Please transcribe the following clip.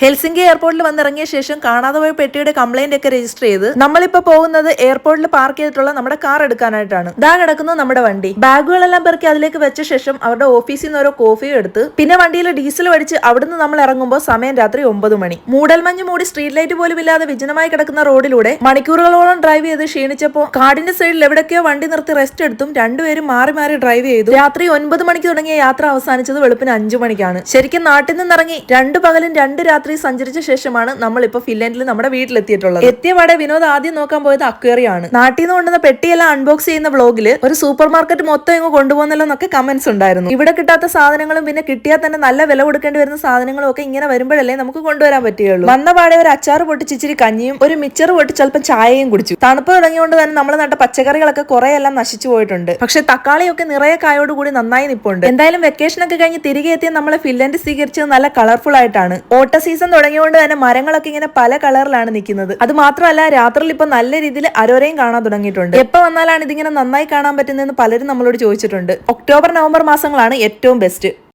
Helsinki എയർപോർട്ടിൽ വന്നിറങ്ങിയ ശേഷം കാണാതെ പോയ പെട്ടിയുടെ കംപ്ലൈന്റ് ഒക്കെ രജിസ്റ്റർ ചെയ്ത് നമ്മളിപ്പോ പോകുന്നത് എയർപോർട്ടിൽ പാർക്ക് ചെയ്തിട്ടുള്ള നമ്മുടെ കാർ എടുക്കാനായിട്ടാണ്. ഇതാ കിടക്കുന്നു നമ്മുടെ വണ്ടി. ബാഗുകളെല്ലാം പെറുക്കി അതിലേക്ക് വെച്ച ശേഷം അവരുടെ ഓഫീസിൽ നിന്ന് ഓരോ കോഫിയും എടുത്ത് പിന്നെ വണ്ടിയിൽ ഡീസൽ അടിച്ച് അവിടുന്ന് നമ്മൾ ഇറങ്ങുമ്പോൾ സമയം രാത്രി ഒമ്പത് മണി. മൂടൽമഞ്ഞ് മൂടി സ്ട്രീറ്റ് ലൈറ്റ് പോലും ഇല്ലാതെ വിജനമായി കിടക്കുന്ന റോഡിലൂടെ മണിക്കൂറുകളോളം ഡ്രൈവ് ചെയ്ത് ക്ഷീണിച്ചപ്പോൾ കാടിന്റെ സൈഡിൽ എവിടെയൊക്കെയോ വണ്ടി നിർത്തി റെസ്റ്റ് എടുത്തും രണ്ടുപേരും മാറി മാറി ഡ്രൈവ് ചെയ്തു. രാത്രി ഒൻപത് മണിക്ക് തുടങ്ങിയ യാത്ര അവസാനിച്ചത് വെളുപ്പിന് അഞ്ചു മണിക്കാണ്. ശരിക്കും നാട്ടിൽ നിന്നിറങ്ങി രണ്ട് പകലും രണ്ട് സഞ്ചരിച്ച ശേഷമാണ് നമ്മൾ ഇപ്പൊ ഫിൻലാൻഡിൽ നമ്മുടെ വീട്ടിലെത്തിയിട്ടുള്ളത്. എത്തിയപാടെ വിനോദ് ആദ്യം നോക്കാൻ പോയത് അക്വേറിയാണ്. നാട്ടിൽ നിന്ന് കൊണ്ടുവന്ന പെട്ടിയെല്ലാം അൺബോക്സ് ചെയ്യുന്ന വ്ളോഗിൽ ഒരു സൂപ്പർ മാർക്കറ്റ് മൊത്തം ഇങ്ങ് കൊണ്ടുപോകുന്നല്ലോ എന്നൊക്കെ കമന്റ്സ് ഉണ്ടായിരുന്നു. ഇവിടെ കിട്ടാത്ത സാധനങ്ങളും പിന്നെ കിട്ടിയാൽ തന്നെ നല്ല വില കൊടുക്കേണ്ടി വരുന്ന സാധനങ്ങളും ഒക്കെ ഇങ്ങനെ വരുമ്പോഴല്ലേ നമുക്ക് കൊണ്ടുവരാൻ പറ്റുകയുള്ളൂ. വന്ന പാടെ ഒരു അച്ചാറ് പൊട്ടിച്ച് ഇച്ചിരി കഞ്ഞിയും ഒരു മിച്ചർ പൊട്ടി ചിലപ്പോൾ ചായയും കുടിച്ചു. തണുപ്പ് തുടങ്ങിയോണ്ട് തന്നെ നമ്മൾ നട്ട പച്ചക്കറികളൊക്കെ കുറെ എല്ലാം നശിച്ചു പോയിട്ടുണ്ട്. പക്ഷെ തക്കാളിയൊക്കെ നിറയെ കായോട് കൂടി നന്നായി നിപ്പുണ്ട്. എന്തായാലും വെക്കേഷൻ ഒക്കെ കഴിഞ്ഞ് തിരികെ എത്തിയ നമ്മളെ ഫിൻലൻഡ് സ്വീകരിച്ചത് നല്ല കളർഫുൾ ആയിട്ടാണ്. ഓട്ട സീസൺ തുടങ്ങിയോണ്ട് തന്നെ മരങ്ങളൊക്കെ ഇങ്ങനെ പല കളറിലാണ് നിൽക്കുന്നത്. അത് മാത്രമല്ല രാത്രിയിൽ ഇപ്പൊ നല്ല രീതിയിൽ അരോരയും കാണാൻ തുടങ്ങിയിട്ടുണ്ട്. എപ്പോ വന്നാലാണ് ഇതിങ്ങനെ നന്നായി കാണാൻ പറ്റുന്നതെന്ന് പലരും നമ്മളോട് ചോദിച്ചിട്ടുണ്ട്. ഒക്ടോബർ നവംബർ മാസങ്ങളാണ് ഏറ്റവും ബെസ്റ്റ്